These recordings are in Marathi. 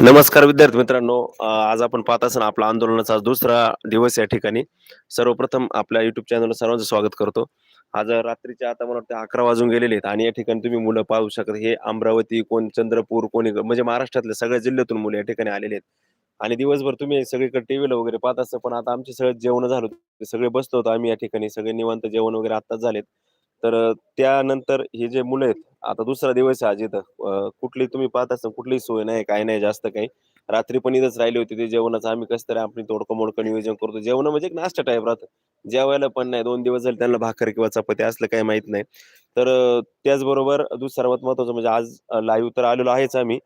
नमस्कार विद्यार्थी मित्रांनो. आज आपण पाहत असताना आपला आंदोलनाचा दुसरा दिवस या ठिकाणी. सर्वप्रथम आपल्या युट्यूब चॅनलवर सर्वांचं स्वागत करतो. आज रात्रीच्या आता मला वाटतं अकरा वाजून गेलेले आहेत आणि या ठिकाणी तुम्ही मुलं पाहू शकता. हे अमरावती कोण चंद्रपूर कोणी म्हणजे महाराष्ट्रातल्या सगळ्या जिल्ह्यातून मुलं या ठिकाणी आलेले आहेत. आणि दिवसभर तुम्ही सगळीकडे टीव्हीला वगैरे पाहत असता पण आता आमचे सगळे जेवण झालं सगळे बसलो होतो आम्ही या ठिकाणी. सगळे निवांत जेवण वगैरे आत्ताच झालेत. तर त्यानंतर हे जे मुलं आहेत आता दुसरा दिवस आहे आज इथं. कुठली तुम्ही पाहत असता कुठलीही सोय नाही काय नाही जास्त काही. रात्री पण इथंच राहिले होती ते जेवणाचं. आम्ही कसं तरी आपली तोडकं मोडकं नियोजन करतो. जेवण म्हणजे एक नाश्ता टाईप राहतं. जेवायला पण नाही. दोन दिवस झाले त्यांना भाकर किंवा चपाती असलं काही माहीत नाही. तर त्याचबरोबर सर्वात महत्वाचं म्हणजे आज लाईव्ह तर आलेलो आहेच आम्ही.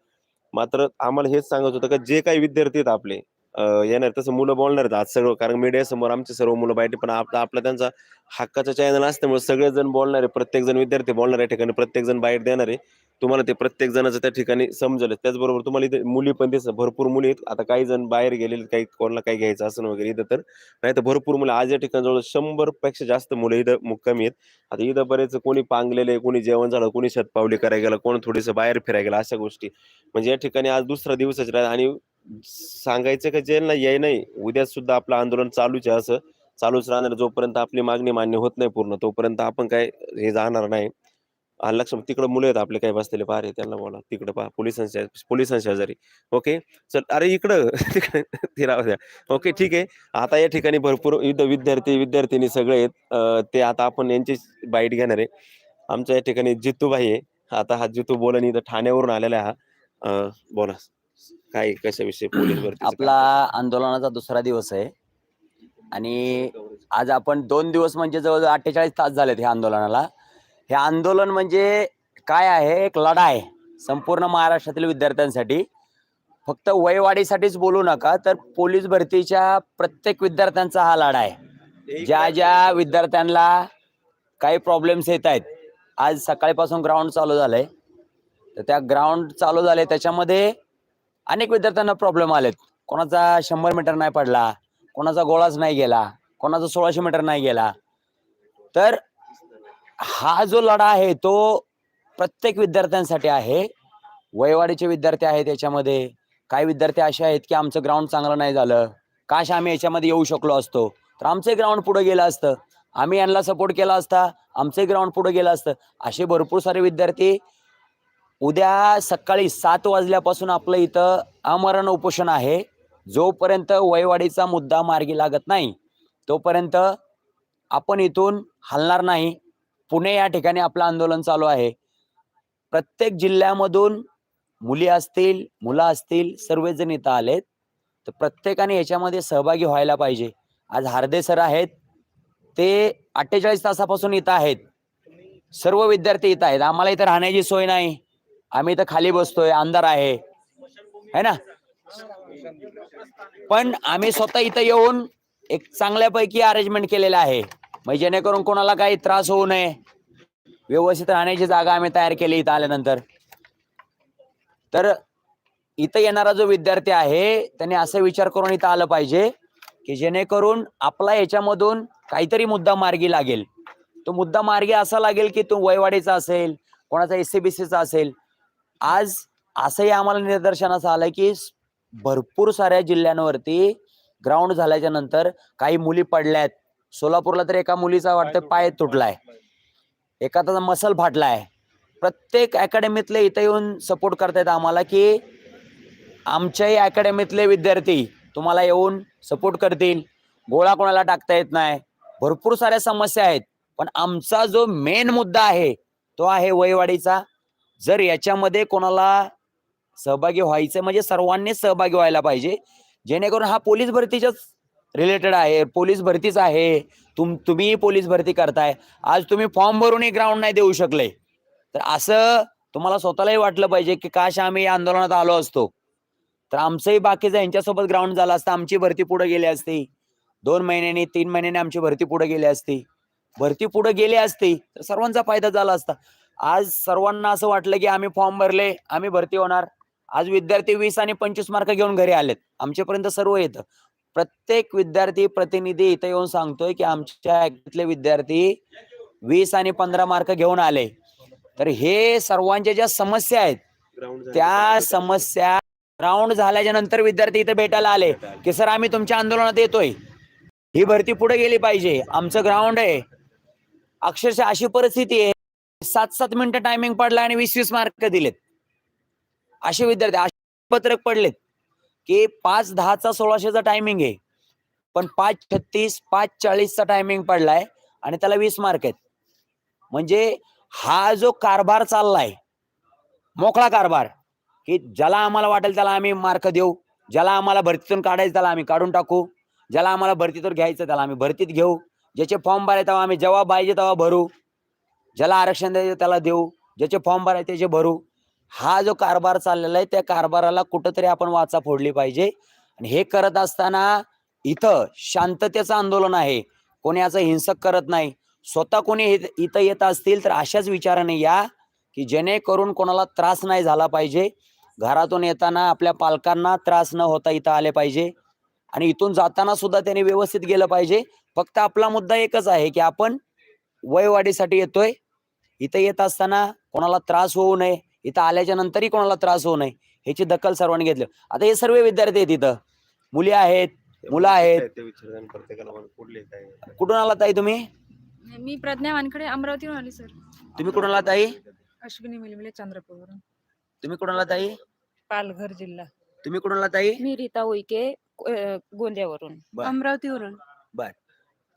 मात्र आम्हाला हेच सांगत होतं का जे काही विद्यार्थी आहेत आपले अ, येणार तसं मुलं बोलणार आहेत आज सगळं कारण मीडिया समोर आमचे सर्व मुलं बाहेर पण आपला आपला त्यांचा हक्काचा चॅनल असल्यामुळे सगळेजण बोलणार आहे प्रत्येक जण विद्यार्थी बोलणार आहे ठिकाणी प्रत्येक जण बाहेर देणार आहे. तुम्हाला ते प्रत्येक जणाचं त्या ठिकाणी समजलं. त्याचबरोबर तुम्हाला इथे मुली पण दिसत भरपूर मुली आहेत. आता काही जण बाहेर गेलेले काही कोणाला काही घ्यायचं असं वगैरे इथं तर नाही तर भरपूर मुलं आज या ठिकाणी जवळ शंभरपेक्षा जास्त मुलं इथं मुक्कामी आहेत. आता इथं बरेच कोणी पांगलेले कोणी जेवण झालं कोणी शतपावली करायला गेलं कोण थोडीसं बाहेर फिरायला गेलं अशा गोष्टी. म्हणजे या ठिकाणी आज दुसरा दिवसच राहिला आणि सांगायचं का ज्यांना याय नाही. उद्या सुद्धा आपलं आंदोलन चालूच आहे असं. चालूच राहणार. जोपर्यंत आपली मागणी मान्य होत नाही पूर्ण तोपर्यंत आपण काय हे जाणार नाही. लक्ष तिकडे मुलं आहेत आपले काही बसलेले पारे त्यांना बोला. तिकडे पहा पोलिसांच्या पोलिसांच्या शेजारी. ओके? चल अरे इकडं तिकडे ते राहू द्या. ओके ठीक आहे. आता या ठिकाणी भरपूर युद्ध विद्यार्थी विद्यार्थिनी सगळे आहेत. ते आता आपण यांची बाईट घेणार आहे. आमच्या या ठिकाणी जितूबाई आहे. आता हा जितू बोला इथं ठाण्यावरून आलेला हा. अं, बोला. काय कशाविषयी पोलीस भरतीचं आपला आंदोलनाचा दुसरा दिवस आहे. आणि आज आपण दोन दिवस म्हणजे जवळजवळ अठ्ठेचाळीस तास झालेत ह्या आंदोलनाला. हे आंदोलन म्हणजे काय आहे? एक लढा आहे संपूर्ण महाराष्ट्रातील विद्यार्थ्यांसाठी. फक्त वयवाढीसाठीच बोलू नका तर पोलीस भरतीच्या प्रत्येक विद्यार्थ्यांचा हा लढा आहे ज्या ज्या विद्यार्थ्यांना काही प्रॉब्लेम्स येत आहेत आज सकाळीपासून ग्राउंड चालू झालंय. तर त्या ग्राउंड चालू झाले त्याच्यामध्ये अनेक विद्यार्थ्यांना प्रॉब्लेम आलेत. कोणाचा शंभर मीटर नाही पडला कोणाचा गोळाच नाही गेला कोणाचा सोळाशे मीटर नाही गेला. तर हा जो लढा आहे तो प्रत्येक विद्यार्थ्यांसाठी आहे. वयवाडीचे विद्यार्थी आहेत याच्यामध्ये. काही विद्यार्थी असे आहेत की आमचं ग्राउंड चांगलं नाही झालं. काश आम्ही याच्यामध्ये येऊ शकलो असतो. तर आमचे ग्राउंड पुढे गेलं असतं. आम्ही यांना सपोर्ट केला असता. आमचे ग्राउंड पुढे गेलं असतं. असे भरपूर सारे विद्यार्थी उद्या सकाळी सात वाजल्यापासून आपलं इथं आमरण उपोषण आहे. जोपर्यंत वयवाडीचा मुद्दा मार्गी लागत नाही तोपर्यंत आपण इथून हलणार नाही. पुणे या ठिकाणी आपलं आंदोलन चालू आहे. प्रत्येक जिल्ह्यामधून मुली असतील मुलं असतील सर्वजण इथं आलेत. तर प्रत्येकाने याच्यामध्ये सहभागी व्हायला पाहिजे. आज हार्दे सर आहेत. ते अठ्ठेचाळीस तासापासून इथं आहेत. सर्व विद्यार्थी इथं आहेत. आम्हाला इथं राहण्याची सोय नाही. आम्ही इथं खाली बसतोय अंधार आहे. है ना? पण आम्ही स्वतः इथं येऊन एक चांगल्यापैकी अरेंजमेंट केलेलं आहे. म्हणजे जेणेकरून कोणाला काही त्रास होऊ नये. व्यवस्थित राहण्याची जागा आम्ही तयार केली इथं आल्यानंतर. तर इथं येणारा जो विद्यार्थी आहे त्याने असा विचार करून इथं आलं पाहिजे की जेणेकरून आपला याच्यामधून काहीतरी मुद्दा मार्गी लागेल. तो मुद्दा मार्गी असा लागेल की तो वयवाडीचा असेल कोणाचा एससीबीसीचा असेल आज असंही आम्हाला निदर्शनास आलंय की भरपूर साऱ्या जिल्ह्यांवरती ग्राउंड झाल्याच्यानंतर काही मुली पडल्यात सोलापूरला तर एका मुलीचा वाटतं पाय तुटलाय. एखादा मसल फाटलाय. प्रत्येक अकॅडमीतले इथं येऊन सपोर्ट करतायत आम्हाला की आमच्याही अकॅडमीतले विद्यार्थी तुम्हाला येऊन सपोर्ट करतील. गोळा कोणाला टाकता येत नाही. भरपूर साऱ्या समस्या आहेत. पण आमचा जो मेन मुद्दा आहे तो आहे वयवाडीचा जर याच्यामध्ये कोणाला सहभागी व्हायचं म्हणजे सर्वांनी सहभागी व्हायला पाहिजे. जेणेकरून हा पोलीस भरतीच्याच रिलेटेड आहे. पोलीस भरतीच आहे. तुम तुम्ही पोलीस भरती करताय. आज तुम्ही फॉर्म भरूनही ग्राउंड नाही देऊ शकले. तर असं तुम्हाला स्वतःलाही वाटलं पाहिजे की काश आम्ही या आंदोलनात आलो असतो. तर आमचंही बाकीचं यांच्यासोबत ग्राउंड झालं असतं. आमची भरती पुढे गेली असती. दोन महिन्यांनी तीन महिन्यांनी आमची भरती पुढे गेली असती. भरती पुढे गेली असती तर सर्वांचा फायदा झाला असता. आज सर्वांना असं वाटलं की आम्ही फॉर्म भरले आम्ही भरती होणार. आज विद्यार्थी वीस आणि पंचवीस मार्क घेऊन घरी आलेत. आमच्यापर्यंत सर्व येतं. प्रत्येक विद्यार्थी प्रतिनिधी इथं येऊन सांगतोय की आमच्या इथले विद्यार्थी वीस आणि पंधरा मार्क घेऊन आले. तर हे सर्वांच्या ज्या समस्या आहेत त्या समस्या राऊंड झाल्याच्यानंतर विद्यार्थी इथे भेटायला आले की सर आम्ही तुमच्या आंदोलनात येतोय. ही भरती पुढे गेली पाहिजे. आमचं ग्राउंड आहे. अक्षरशः अशी परिस्थिती आहे सात सात मिनिटं टायमिंग पडला आणि वीस वीस मार्क दिलेत. असे विद्यार्थी असे पत्रक पडलेत की पाच दहाचा सोळाशेचा टायमिंग आहे. पण पाच छत्तीस पाच चाळीसचा टायमिंग पडलाय आणि त्याला वीस मार्क आहेत. म्हणजे हा जो कारभार चाललाय मोकळा कारभार की ज्याला आम्हाला वाटेल त्याला आम्ही मार्क देऊ ज्याला आम्हाला भरतीतून काढायचं त्याला आम्ही काढून टाकू ज्याला आम्हाला भरतीतून घ्यायचं त्याला आम्ही भरतीत घेऊ ज्याचे फॉर्म भरायचे तेव्हा आम्ही जेव्हा पाहिजे तेव्हा भरू. ज्याला आरक्षण द्यायचं त्याला देऊ ज्याचे फॉर्म भरायचे त्याचे भरू. हा जो कारभार चाललेला आहे त्या कारभाराला कुठंतरी आपण वाचा फोडली पाहिजे. आणि हे करत असताना इथं शांततेचं आंदोलन आहे. कोणी याचं हिंसक करत नाही. स्वतः कोणी इथं येत असतील तर अशाच विचाराने या की जेणेकरून कोणाला त्रास नाही झाला पाहिजे. घरातून येताना आपल्या पालकांना त्रास न होता इथं आले पाहिजे. आणि इथून जाताना सुद्धा त्यांनी व्यवस्थित गेलं पाहिजे. फक्त आपला मुद्दा एकच आहे की आपण वयवाढीसाठी येतोय. इथं येत असताना कोणाला त्रास होऊ नये इथं आल्याच्या नंतरही कोणाला त्रास होऊ नये ह्याची दखल सर्वांनी घेतली. आता हे सर्व विद्यार्थी आहेत इथं. मुली आहेत मुलं आहेत. कुठून आला ताई तुम्ही? मी प्रज्ञा वानखडे अमरावतीहून आली सर. तुम्ही कुठून आला ताई? अश्विनी मिलमिले चंद्रपूरवरून. तुम्ही कुठून आला ताई? पालघर जिल्हा. तुम्ही कुठून आला ताई? मी रीता उईके गोंदियावरून. बर. अमरावतीवरून.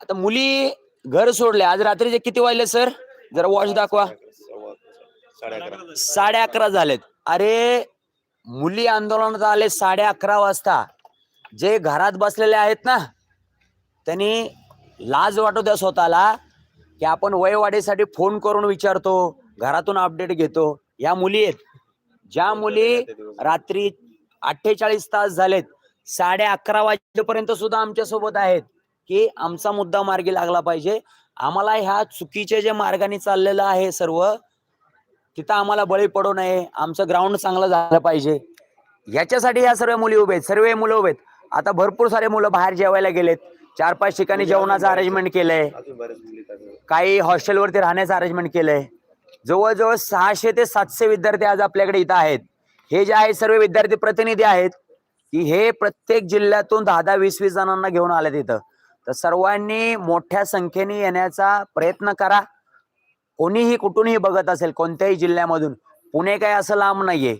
आता मुली घर सोडले आज रात्रीचे किती वाजले सर? जरा वॉच दाखवा. साडे अकरा. झालेत. अरे मुली आंदोलनात आले साडे अकरा वाजता. जे घरात बसलेले आहेत ना त्यांनी लाज वाटू द्या स्वतःला की आपण वयवाढीसाठी फोन करून विचारतो घरातून अपडेट घेतो. या मुली आहेत. ज्या मुली रात्री अठ्ठेचाळीस तास झालेत. साडे अकरा वाजेपर्यंत सुद्धा आमच्यासोबत आहेत की आमचा मुद्दा मार्गी लागला पाहिजे. आम्हाला ह्या चुकीच्या जे मार्गाने चाललेलं आहे सर्व तिथं आम्हाला बळी पडू नये. आमचं ग्राउंड चांगलं झालं पाहिजे. याच्यासाठी ह्या सर्व मुली उभे आहेत. सर्व मुलं उभे आहेत. आता भरपूर सारे मुलं बाहेर जेवायला गेलेत. चार पाच ठिकाणी जेवणाचं अरेंजमेंट केलंय. काही हॉस्टेलवरती राहण्याचं अरेंजमेंट केलंय. जवळजवळ सहाशे ते सातशे विद्यार्थी आज आपल्याकडे इथं आहेत. हे जे आहेत सर्व विद्यार्थी प्रतिनिधी आहेत की हे प्रत्येक जिल्ह्यातून दहा दहा वीस वीस जणांना घेऊन आले तिथं तर सर्वांनी मोठ्या संख्येने येण्याचा प्रयत्न करा. कोणीही कुठूनही बघत असेल कोणत्याही जिल्ह्यामधून पुणे काय असं लांब नाहीये.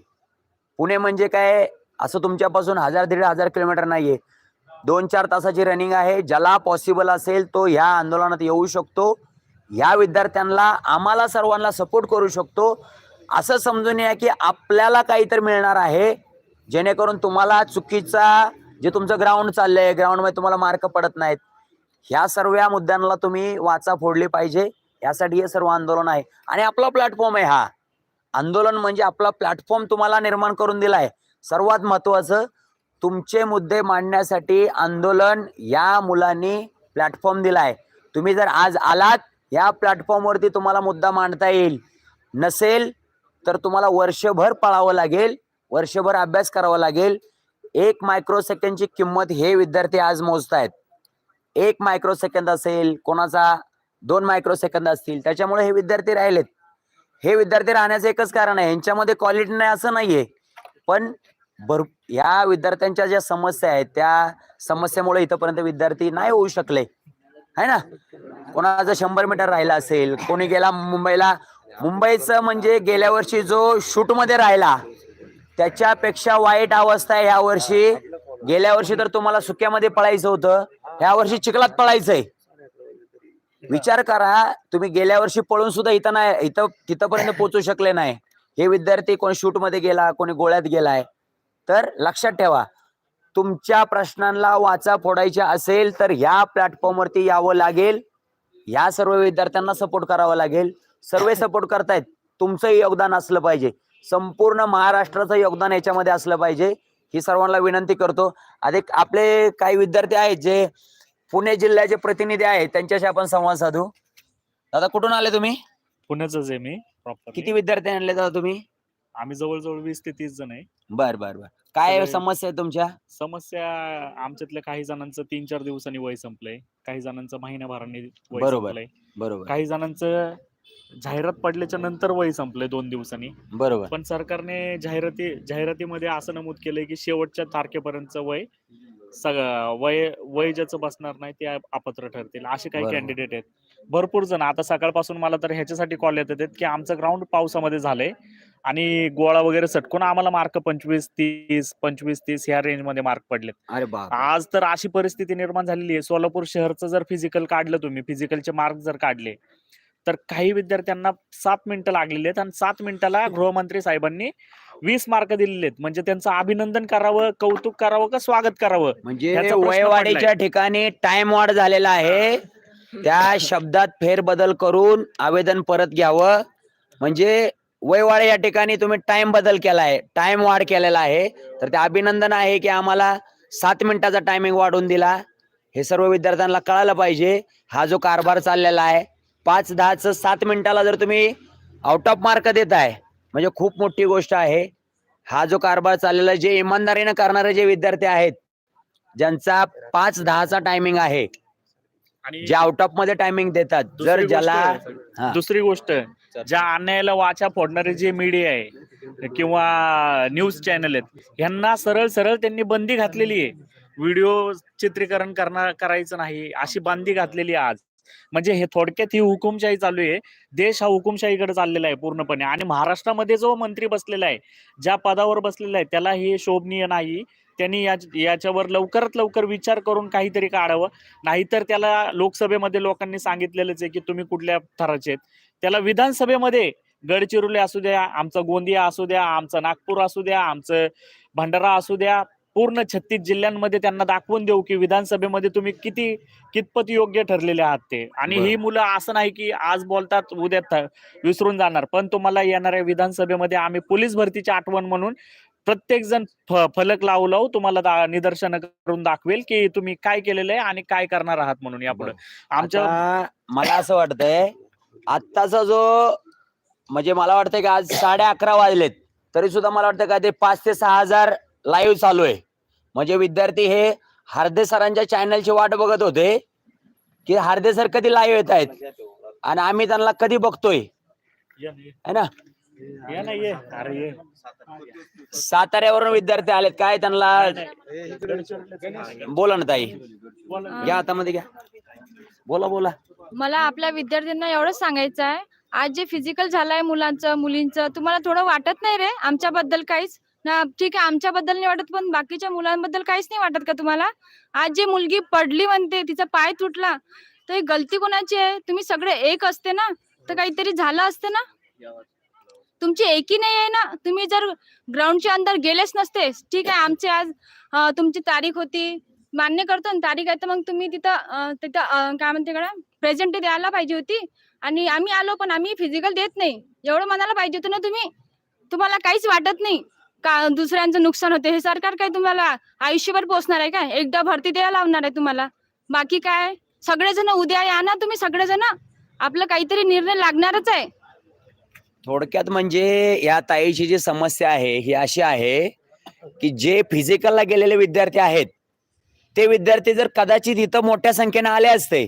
पुणे म्हणजे काय असं तुमच्यापासून हजार दीड हजार किलोमीटर नाहीये. दोन चार तासाची रनिंग आहे ज्याला पॉसिबल असेल तो ह्या आंदोलनात येऊ शकतो. ह्या विद्यार्थ्यांना आम्हाला सर्वांना सपोर्ट करू शकतो. असं समजून या की आपल्याला काहीतरी मिळणार आहे. जेणेकरून तुम्हाला चुकीचा जे तुमचं ग्राउंड चाललंय ग्राउंडमध्ये तुम्हाला मार्क पडत नाहीत. ह्या सर्व या मुद्द्यांना तुम्ही वाचा फोडली पाहिजे. यासाठी हे सर्व आंदोलन आहे. आणि आपला प्लॅटफॉर्म आहे हा. आंदोलन म्हणजे आपला प्लॅटफॉर्म तुम्हाला निर्माण करून दिला आहे सर्वात महत्वाचं तुमचे मुद्दे मांडण्यासाठी आंदोलन या मुलांनी प्लॅटफॉर्म दिला आहे तुम्ही जर आज आलात या प्लॅटफॉर्मवरती तुम्हाला मुद्दा मांडता येईल. नसेल तर तुम्हाला वर्षभर पळावं लागेल. वर्षभर अभ्यास करावा लागेल. एक मायक्रो सेकंडची किंमत हे विद्यार्थी आज मोजतायत. एक मायक्रो सेकंद असेल कोणाचा दोन मायक्रो सेकंद असतील त्याच्यामुळे हे विद्यार्थी राहिलेत. हे विद्यार्थी राहण्याचं एकच कारण आहे यांच्यामध्ये क्वालिटी नाही असं नाहीये. पण भर या विद्यार्थ्यांच्या ज्या समस्या आहेत त्या समस्येमुळे इथंपर्यंत विद्यार्थी नाही होऊ शकले. है ना? कोणाचा शंभर मीटर राहिला असेल कोणी गेला मुंबईला मुंबईचं म्हणजे गेल्या वर्षी जो शूटमध्ये राहिला त्याच्यापेक्षा वाईट अवस्था आहे वर्षी. गेल्या वर्षी तर तुम्हाला सुक्यामध्ये पळायचं होतं. ह्या वर्षी चिखलात पळायचंय. विचार करा तुम्ही गेल्या वर्षी पळून सुद्धा इथं नाही इथं तिथपर्यंत पोहोचू शकले नाही. हे विद्यार्थी कोणी शूटमध्ये गेला कोणी गोळ्यात गेलाय. तर लक्षात ठेवा तुमच्या प्रश्नांना वाचा फोडायच्या असेल तर ह्या प्लॅटफॉर्मवरती यावं लागेल. या सर्व विद्यार्थ्यांना सपोर्ट करावा लागेल. सर्व सपोर्ट करतायत तुमचंही योगदान असलं पाहिजे. संपूर्ण महाराष्ट्राचं योगदान याच्यामध्ये असलं पाहिजे. ही सर्वांना विनंती करतो. अधिक आपले काही विद्यार्थी आहेत जे पुणे जिल्ह्याचे प्रतिनिधी आहेत त्यांच्याशी आपण संवाद साधू. दादा कुठून आले तुम्ही? पुण्याचाच आहे मी किती प्रॉपर विद्यार्थी आणले दादा तुम्ही? आम्ही जवळजवळ वीस ते तीस जण आहे. बर बर बर. काय सगळे- समस्या आहे तुमच्या? समस्या आमच्यातल्या काही जणांचं तीन चार दिवसांनी वय संपलंय. काही जणांचं महिन्याभराने वय बरोबर. संपलंय. बरोबर. काही जणांचं जाहिरात पडल्याच्या नंतर वय संपलंय दोन दिवसांनी. बरोबर. पण सरकारने जाहिराती जाहिरातीमध्ये असं नमूद केलंय की शेवटच्या तारखेपर्यंतचं वय सगळं वय वय ज्याचं बसणार नाही ते अपात्र ठरतील असे काही बरोबर. कॅन्डिडेट आहेत. भरपूर जण आता सकाळपासून मला तर ह्याच्यासाठी कॉल येत आहेत की आमचं ग्राउंड पावसामध्ये झालंय आणि गोळा वगैरे सटकून आम्हाला मार्क पंचवीस तीस पंचवीस तीस ह्या रेंजमध्ये मार्क पडलेत. अरे बाप आज तर अशी परिस्थिती निर्माण झालेली आहे. सोलापूर शहरचं जर फिजिकल काढलं तुम्ही फिजिकलचे मार्क जर काढले तर काही विद्यार्थ्यांना सात मिनिटं लागलेली आहेत आणि सात मिनिटाला गृहमंत्री साहेबांनी वीस मार्क दिलेले आहेत. म्हणजे त्यांचं अभिनंदन करावं कौतुक करावं का स्वागत करावं? म्हणजे वयवाढीच्या ठिकाणी टाइम वाढ झालेला आहे. त्या शब्दात फेरबदल करून आवेदन परत घ्यावं. म्हणजे वयवाढ या ठिकाणी तुम्ही टाइम बदल केलाय. टाइम वाढ केलेला आहे. तर ते अभिनंदन आहे की आम्हाला सात मिनिटाचा टायमिंग वाढवून दिला. हे सर्व विद्यार्थ्यांना कळायला पाहिजे. हा जो कारभार चाललेला आहे पाच दहाच सात मिनिटाला जर तुम्ही आउट ऑफ मार्क देताय म्हणजे खूप मोठी गोष्ट आहे. हा जो कारभार चाललेला आहे, जे इमानदारीने करणारे जे विद्यार्थी आहेत ज्यांचा पाच दहाचा टायमिंग आहे आणि जे आउट ऑफमध्ये टायमिंग देतात जर ज्याला. दुसरी गोष्ट ज्या अन्यायाला वाचा फोडणारे जे मीडिया आहे किंवा न्यूज चॅनल आहेत ह्यांना सरळ सरळ त्यांनी बंदी घातलेली आहे. व्हिडिओ चित्रीकरण करणार करायचं नाही अशी बंदी घातलेली आहे आज. म्हणजे हे थोडक्यात ही हुकुमशाही चालू आहे. देश हा हुकुमशाहीकडे चाललेला आहे पूर्णपणे. आणि महाराष्ट्रामध्ये जो मंत्री बसलेला आहे ज्या पदावर बसलेला आहे त्याला हे शोभनीय नाही. त्यांनी या याच्यावर लवकरात लवकर विचार करून काहीतरी काढावं. नाहीतर त्याला लोकसभेमध्ये लोकांनी सांगितलेलंच आहे की तुम्ही कुठल्या थराचे आहेत. त्याला विधानसभेमध्ये गडचिरोली असू द्या आमचा गोंदिया असू द्या आमचं नागपूर असू द्या आमचं भंडारा असू द्या पूर्ण छत्तीस जिल्ह्यांमध्ये त्यांना दाखवून देऊ की विधानसभेमध्ये तुम्ही किती कितपत योग्य ठरलेले आहात ते. आणि ही. मुलं असं नाही की आज बोलतात उद्या विसरून जाणार. पण तुम्हाला येणाऱ्या विधानसभेमध्ये आम्ही पोलीस भरतीची आठवण म्हणून प्रत्येक जण फलक लावू लावू तुम्हाला निदर्शन करून दाखवेल की तुम्ही काय केलेलं आहे आणि काय करणार आहात म्हणून यापुढे. आमच्या मला असं वाटतंय आत्ताचा जो म्हणजे मला वाटतंय की आज साडे अकरा वाजलेत तरी सुद्धा मला वाटतं का ते पाच ते सहा हजार लाईव्ह चालू आहे. म्हणजे विद्यार्थी हे हार्दे सरांच्या चॅनलची वाट बघत होते. की हार्दे सर कधी लाईव्ह येत आहेत? आणि आम्ही त्यांना कधी बघतोय? है ना? साताऱ्यावरून विद्यार्थी आलेत. काय त्यांना? बोला ना ताई. घ्या हातामध्ये घ्या. बोला बोला. मला आपल्या विद्यार्थ्यांना एवढंच सांगायचं आहे. आज जे फिजिकल झालंय मुलांचं मुलींचं तुम्हाला थोडं वाटत नाही रे? आमच्याबद्दल काहीच? ना ठीक आहे आमच्याबद्दल नाही वाटत पण बाकीच्या मुलांबद्दल काहीच नाही वाटत का तुम्हाला? आज जी मुलगी पडली म्हणते तिचा पाय तुटला तर ही गलती कोणाची आहे? तुम्ही सगळे एक असते ना तर काहीतरी झालं असतं ना? तुमची एकी नाही आहे ना? तुम्ही जर ग्राउंडच्या अंदर गेलेच नसते ठीक आहे आमचे आज अं, तुमची तारीख होती. मान्य करतो ना तारीख आहे तर मग तुम्ही तिथं अं, तिथं अं, काय म्हणते कडा प्रेझेंट द्यायला पाहिजे होती. आणि आम्ही आलो पण आम्ही फिजिकल देत नाही. एवढं म्हणायला पाहिजे होतं ना तुम्ही? तुम्हाला काहीच वाटत नाही. का दुसऱ्यांचं नुकसान होते? हे सरकार काय तुम्हाला आयुष्यभर पोचणार आहे काय एकदा भरती द्यायला लावणार आहे तुम्हाला. बाकी काय? सगळेजण उद्या या ना तुम्ही सगळेजण? आपलं काहीतरी निर्णय लागणारच आहे. थोडक्यात म्हणजे या ताईची जी समस्या आहे ही अशी आहे की जे फिजिकलला गेलेले विद्यार्थी आहेत ते विद्यार्थी जर कदाचित इथं मोठ्या संख्येने आले असते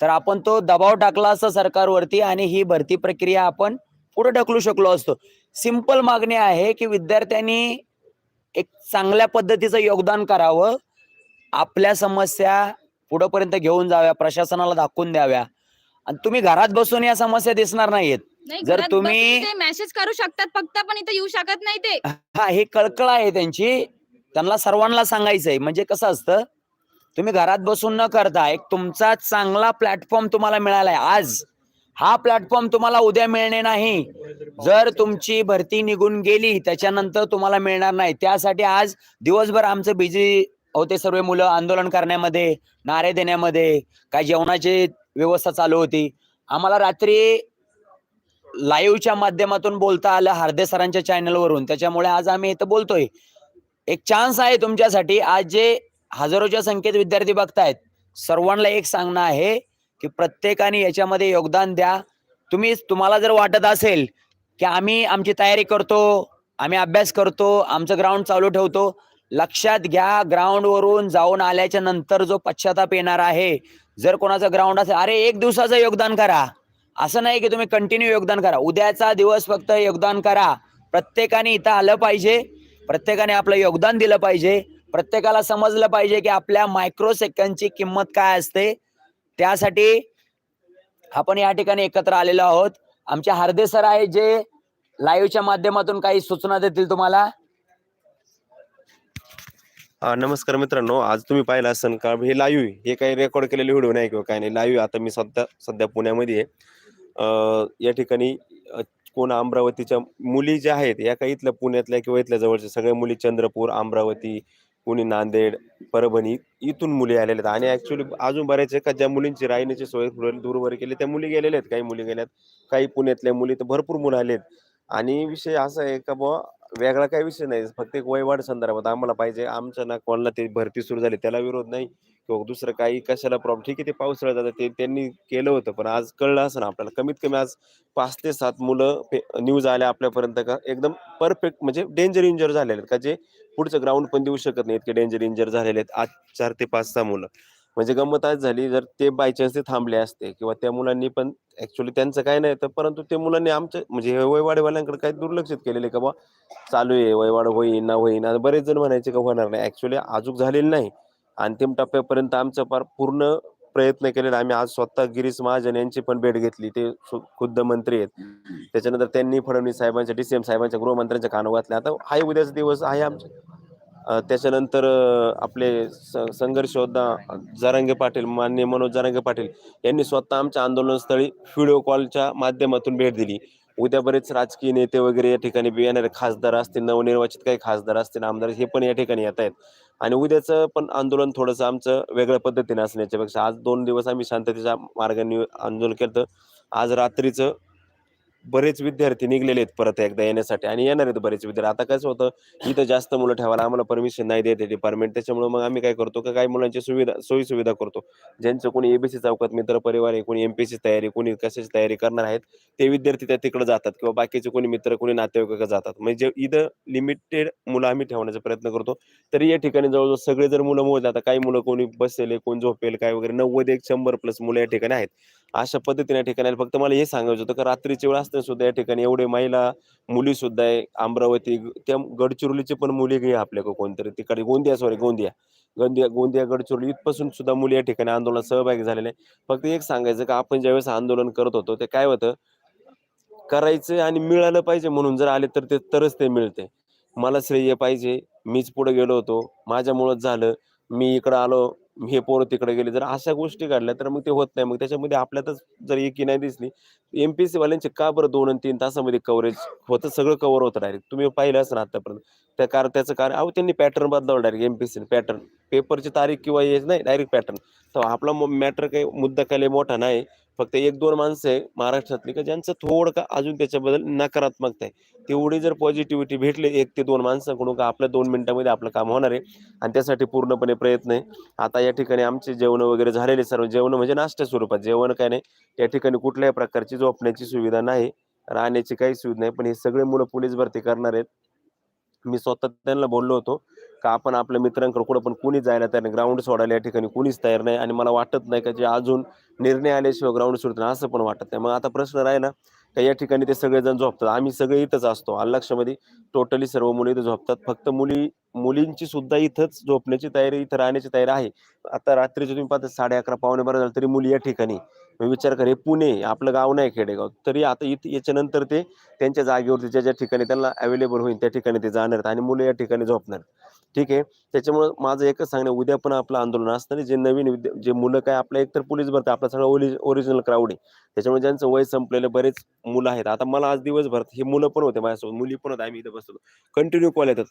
तर आपण तो दबाव टाकला असता सरकारवरती आणि ही भरती प्रक्रिया आपण पुढे ढकलू शकलो असतो. सिंपल मागणी आहे की विद्यार्थ्यांनी एक चांगल्या पद्धतीचं योगदान करावं. आपल्या समस्या पुढेपर्यंत घेऊन जाव्या प्रशासनाला दाखवून द्याव्या. आणि तुम्ही घरात बसून या समस्या दिसणार नाहीत नाही जर तुम्ही- मेसेज करू शकतात फक्त पण इथे येऊ शकत नाही ते. हा हे कळकळ आहे त्यांची. त्यांना सर्वांना सांगायचंय. म्हणजे कसं असतं तुम्ही घरात बसून न करता एक तुमचा चांगला प्लॅटफॉर्म तुम्हाला मिळालाय आज. हा प्लॅटफॉर्म तुम्हाला उद्या मिळणे नाही. जर तुमची भरती निघून गेली त्याच्यानंतर तुम्हाला मिळणार नाही. त्यासाठी आज दिवसभर आमचं बिझी होते सर्व मुलं आंदोलन करण्यामध्ये नारे देण्यामध्ये काय जेवणाची व्यवस्था चालू होती. आम्हाला रात्री लाईव्हच्या माध्यमातून बोलता आलं हार्दे सरांच्या चॅनलवरून त्याच्यामुळे आज आम्ही इथं बोलतोय. एक चान्स आहे तुमच्यासाठी. आज जे हजारोच्या संख्येत विद्यार्थी बघतायत सर्वांना एक सांगणं आहे की प्रत्येकाने याच्यामध्ये योगदान द्या. तुम्ही तुम्हाला जर वाटत असेल की आम्ही आमची तयारी करतो आम्ही अभ्यास करतो आमचं ग्राउंड चालू ठेवतो लक्षात घ्या ग्राउंडवरून जाऊन आल्याच्यानंतर जो पश्चाताप येणार आहे जर कोणाचं ग्राउंड असेल अरे एक दिवसाचं योगदान करा. असं नाही की तुम्ही कंटिन्यू योगदान करा. उद्याचा दिवस फक्त योगदान करा. प्रत्येकाने इथं आलं पाहिजे. प्रत्येकाने आपलं योगदान दिलं पाहिजे. प्रत्येकाला समजलं पाहिजे की आपल्या मायक्रो सेकंदची किंमत काय असते. त्यासाठी आपण या ठिकाणी एकत्र आलेलो आहोत. आमचे हार्दे सर आहे जे लाईव्हच्या माध्यमातून काही सूचना देतील तुम्हाला. नमस्कार मित्रांनो आज तुम्ही पाहिला असेल का हे लाईव्ह हे काही रेकॉर्ड केलेले व्हिडिओ नाही किंवा काही नाही. लाईव्ह आता मी सध्या सध्या पुण्यामध्ये आहे. या ठिकाणी कोण अमरावतीच्या मुली ज्या आहेत या काही इथल्या पुण्यातल्या किंवा इथल्या जवळच्या सगळ्या मुली चंद्रपूर अमरावती कोणी नांदेड परभणी इथून मुली आलेल्या आहेत. आणि ऍक्च्युली अजून बऱ्याच आहे का ज्या मुलींची राहण्याची सोय दूरवर केली त्या मुली गेलेल्या आहेत. काही मुली गेल्यात काही पुण्यातल्या मुली तर भरपूर मुलं आलेत. आणि विषय असा आहे का बुवा वेगळा काही विषय नाही. फक्त एक वयवाढ संदर्भात आम्हाला पाहिजे. आमच्या ना कोणाला ते भरती सुरू झाली त्याला विरोध नाही. किंवा दुसरं काही कशाला प्रॉब्लेम ठीक आहे ते पावसाळ्यात जातं ते त्यांनी केलं होतं पण आज कळलं असं ना आपल्याला. कमीत कमी आज पाच ते सात मुलं न्यूज आल्या आपल्यापर्यंत का एकदम परफेक्ट म्हणजे डेंजर इंजर झालेले आहेत. का जे पुढचं ग्राउंड पण देऊ शकत नाही इतके डेंजर इंजर झालेले आहेत. आज चार ते पाच सहा मुलं. म्हणजे गंमत आज झाली जर ते बाय चान्स ते थांबले असते किंवा त्या मुलांनी पण ऍक्च्युली त्यांचं काय नाही तर परंतु ते मुलांनी आमच्या म्हणजे हे वयवाडीवाल्यांकडे काही दुर्लक्षित केलेले का बा? चालू आहे वयवाड होईन ना होईन. बरेच जण म्हणायचे का होणार नाही. ऍक्च्युली अजून झालेलं नाही. अंतिम टप्प्यापर्यंत आमचं फार पूर्ण प्रयत्न केलेला आम्ही आज स्वतः गिरीश महाजन यांची पण भेट घेतली. ते खुद्द मंत्री आहेत. त्याच्यानंतर त्यांनी फडणवीस साहेबांच्या डीसीएम साहेबांच्या गृहमंत्र्यांच्या कानं घातल्या. आता हाय उद्याचा दिवस आहे आमचे. त्याच्यानंतर आपले स- संघर्ष योद्धा जरांगे पाटील माननीय मनोज जरांगे पाटील यांनी स्वतः आमच्या आंदोलनस्थळी व्हिडिओ कॉलच्या माध्यमातून भेट दिली. उद्या बरेच राजकीय नेते वगैरे या ठिकाणी बी येणारे खासदार असतील नवनिर्वाचित काही खासदार असतील आमदार हे पण या ठिकाणी येत आहेत. आणि उद्याचं पण आंदोलन थोडंसं आमचं वेगळ्या पद्धतीने असण्याच्यापेक्षा आज दोन दिवस आम्ही शांततेच्या मार्गाने आंदोलन केलं आज रात्रीचं बरेच विद्यार्थी निघलेले आहेत परत एकदा येण्यासाठी आणि येणार आहेत बरेच विद्यार्थी. आता कसं होतं इथं जास्त मुलं ठेवायला आम्हाला परमिशन नाही देते डिपार्टमेंट त्याच्यामुळे मग आम्ही काय करतो का काही मुलांची सुविधा सोयी सुविधा करतो. ज्यांचं कोणी एबीसी चौकात मित्र परिवार आहे कोणी एमपीसी तयारी कोणी कशाची तयारी करणार आहेत ते विद्यार्थी त्या तिकडे जातात किंवा बाकीचे कोणी मित्र कोणी नातेवाईक जातात. म्हणजे इथं लिमिटेड मुलं आम्ही ठेवण्याचा प्रयत्न करतो. तरी या ठिकाणी जवळजवळ सगळे जर मुलं मोजले आता काही मुलं कोणी बसेल कोण झोपेल काय वगैरे नव्वद एक शंभर प्लस मुलं या ठिकाणी आहेत. अशा पद्धतीने या ठिकाणी आहे. फक्त मला हे सांगायचं होतं का रात्रीची वेळ असताना सुद्धा या ठिकाणी एवढे महिला मुली सुद्धा आहे अमरावती त्या गडचिरोलीची पण मुली घे आपल्याकडे कोणतरी तिकडे गोंदिया सॉरी गोंदिया. गोंदिया गोंदिया गडचिरोली इथपासून सुद्धा मुली या ठिकाणी आंदोलनात सहभागी झालेले फक्त एक सांगायचं का आपण ज्यावेळेस आंदोलन करत होतो ते काय होतं करायचं आणि मिळालं पाहिजे म्हणून जर आले तर ते तरच ते मिळते. मला श्रेय पाहिजे मीच पुढे गेलो होतो माझ्यामुळंच झालं मी इकडं आलो हे पोरं तिकडे गेले. जर अशा गोष्टी घडल्या तर मग ते होत नाही. मग त्याच्यामध्ये आपल्यातच जर एकी नाही दिसली एमपीएससी वाल्यांचे का बरं दोन आणि तीन तासामध्ये कव्हरेज होतं? सगळं कव्हर होतं डायरेक्ट तुम्ही पाहिलं असं आतापर्यंत. त्या कार त्याचं कारण अहो त्यांनी पॅटर्न बदलावं डायरेक्ट एमपीएससी पॅटर्न पेपरची तारीख किंवा हे नाही डायरेक्ट पॅटर्न तर आपला मॅटर काही मुद्दा काही मोठा नाही. फक्त एक दोन माणसं आहे महाराष्ट्रातली का ज्यांचं थोडं का अजून त्याच्याबद्दल नकारात्मकता आहे. तेवढी जर पॉझिटिव्हिटी भेटली एक ते दोन माणसांकडून का आपल्या दोन मिनिटामध्ये आपलं काम होणार आहे. आणि त्यासाठी पूर्णपणे प्रयत्न आहे. आता या ठिकाणी आमचे जेवण वगैरे झालेले सर्व जेवण म्हणजे नाश्ता स्वरूपात. जेवण काय नाही या ठिकाणी कुठल्याही प्रकारची झोपण्याची सुविधा नाही राहण्याची काही सुविधा नाही. पण हे सगळे मुलं पोलीस भरती करणार आहेत. मी स्वतः त्यांना बोललो होतो. का आपण आपल्या मित्रांकडे कुठं पण कुणीच जायला तयार नाही. ग्राउंड सोडायला या ठिकाणी कुणीच तयार नाही आणि मला वाटत नाही का जे अजून निर्णय आल्याशिवाय ग्राउंड सोडतील असं पण वाटत नाही. मग आता प्रश्न राहिला का या ठिकाणी ते सगळेजण झोपतात. आम्ही सगळे इथंच असतो. अलक्षमध्ये टोटली सर्व मुली इथं झोपतात. फक्त मुली मुलींची सुद्धा इथंच झोपण्याची तयारी इथं राहण्याची तयारी आहे. आता रात्रीचे तुम्ही पाहता साडे अकरा पावणे बारा झालं तरी मुली या ठिकाणी. विचार कर हे पुणे आपलं गाव नाही खेडेगाव. तरी आता इथे याच्यानंतर ते त्यांच्या जागेवरती ज्या ज्या ठिकाणी त्यांना अवेलेबल होईल त्या ठिकाणी ते जाणार आहेत आणि मुलं या ठिकाणी झोपणार ठीक आहे. त्याच्यामुळे माझं एकच सांगणं उद्या पण आपलं आंदोलन असतं जे नवीन विद्या जे मुलं काय आपलं एकतर पोलीस भरतं आपलं सगळं ओरिज ओरिजिनल क्राऊड आहे. त्याच्यामुळे ज्यांचं वय संपलेलं बरेच मुलं आहेत. आता मला आज दिवसभर हे मुलं पण होते माझ्यासोबत मुली पण होत्या आम्ही इथं बसतो कंटिन्यू कॉल येतात.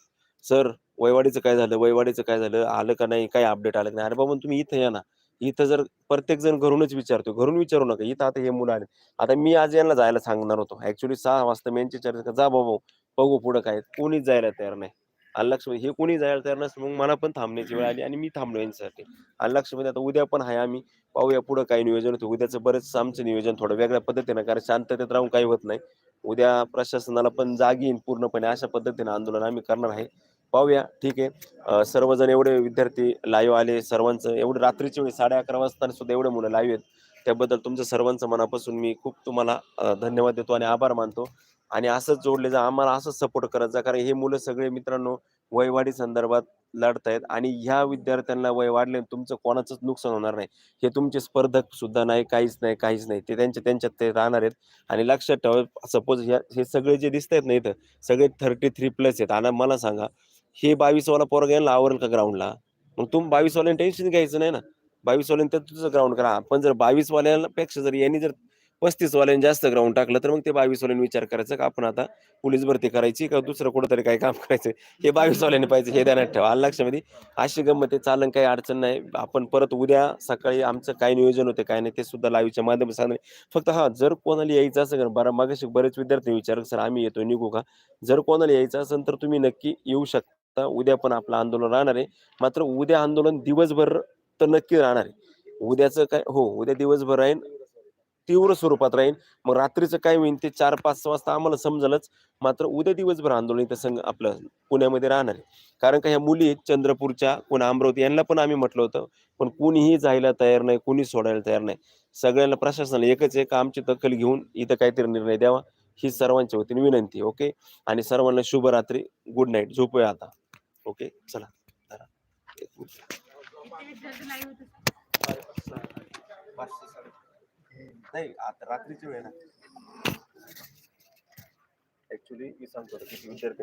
सर वयवाडीचं काय झालं? वयवाडीचं काय झालं? आलं का नाही? काय अपडेट आलं नाही? अरे बाबा तुम्ही इथं या ना. इथं जर प्रत्येक जण घरूनच विचारतो घरून विचारू नका. इथं आता हे मुलं आले. आता मी आज यांना जायला सांगणार होतो. ऍक्च्युली सहा वाजता मी यांची चर्चा जा बाबा बघू पुढं काय कोणीच जायला तयार नाही. आणि म्हणजे हे कोणी जायला तयार नसतं मग मला पण थांबण्याची वेळ आली आणि मी थांबलो यांच्यासाठी. आणि म्हणजे आता उद्या पण आहे आम्ही. पाहूया पुढं काय नियोजन होतं. उद्याचं बरंच आमचं नियोजन थोडं वेगळ्या पद्धतीनं कारण शांततेत राहून काही होत नाही. उद्या प्रशासनाला पण जाग येईल पूर्णपणे. अशा पद्धतीने आंदोलन आम्ही करणार आहे. पाहूया. ठीक आहे. सर्वजण एवढे विद्यार्थी लाईव्ह आले. सर्वांचं एवढे रात्रीच्या वेळी साडे अकरा वाजता सुद्धा एवढे मुलं लाईव्ह आहेत. त्याबद्दल तुमचं सर्वांचं मनापासून मी खूप तुम्हाला धन्यवाद देतो आणि आभार मानतो. आणि असंच जोडले जा आम्हाला असंच सपोर्ट करत जा. कारण हे मुलं सगळे मित्रांनो वयवाढी संदर्भात लढतायत आणि ह्या विद्यार्थ्यांना वय वाढले तुमचं कोणाचंच नुकसान होणार नाही. हे तुमचे स्पर्धक सुद्धा नाही काहीच नाही काहीच नाही. ते त्यांच्या त्यांच्यात ते राहणार आहेत. आणि लक्षात ठेवा सपोज हे सगळे जे दिसत आहेत ना इथं सगळे थर्टी थ्री प्लस आहेत. आणि मला सांगा हे बावीसवाला पोरगा यांना आवरेल का ग्राउंडला मग तुम्ही बावीसवाल्याने टेन्शन घ्यायचं नाही ना. बावीसवाल्याने तर तुझं ग्राउंड करा. पण जर बावीसवाल्यापेक्षा जर यांनी जर पस्तीस वाल्याने जास्त ग्राउंड टाकलं तर मग ते बावीस वाल्यांनी विचार करायचा का आपण आता पोलीस भरती करायची का दुसरं कुठंतरी काही काम करायचं? हे बावीस वाल्याने पाहिजे हे ध्यानात ठेवा. आलं लक्षामध्ये? अशी गंमत आहे. चालन काही अडचण नाही. आपण परत उद्या सकाळी आमचं काय नियोजन होते काय नाही ते सुद्धा लाईव्हच्या माध्यमातून सांगणार फक्त हा जर कोणाला यायचं असेल बरं मागाशी बरेच विद्यार्थी विचार सर आम्ही येतो निघू का? जर कोणाला यायचं असेल तर तुम्ही नक्की येऊ शकता. उद्या पण आपलं आंदोलन राहणार आहे. मात्र उद्या आंदोलन दिवसभर तर नक्की राहणार आहे. उद्याचं काय हो उद्या दिवसभर राहील तीव्र स्वरूपात राहील मग रात्रीचं काय होईल ते चार पाच वाजता आम्हाला समजलंच. मात्र उद्या दिवसभर आंदोलन इथं संघ आपलं पुण्यामध्ये राहणार आहे. कारण का ह्या मुली आहेत चंद्रपूरच्या कोण अमरावती यांना पण आम्ही म्हटलं होतं. पण कुणीही जायला तयार नाही कुणी सोडायला तयार नाही. सगळ्यांना प्रशासनाला एकच एक आमची दखल घेऊन इथं काहीतरी निर्णय द्यावा ही सर्वांच्या वतीने विनंती ओके? आणि सर्वांना शुभरात्री. Good night. झोपूया आता. ओके? चला. धरा. नाही आता रात्रीची वेळ ना. ऍक्च्युली मी सांगतो किती विचार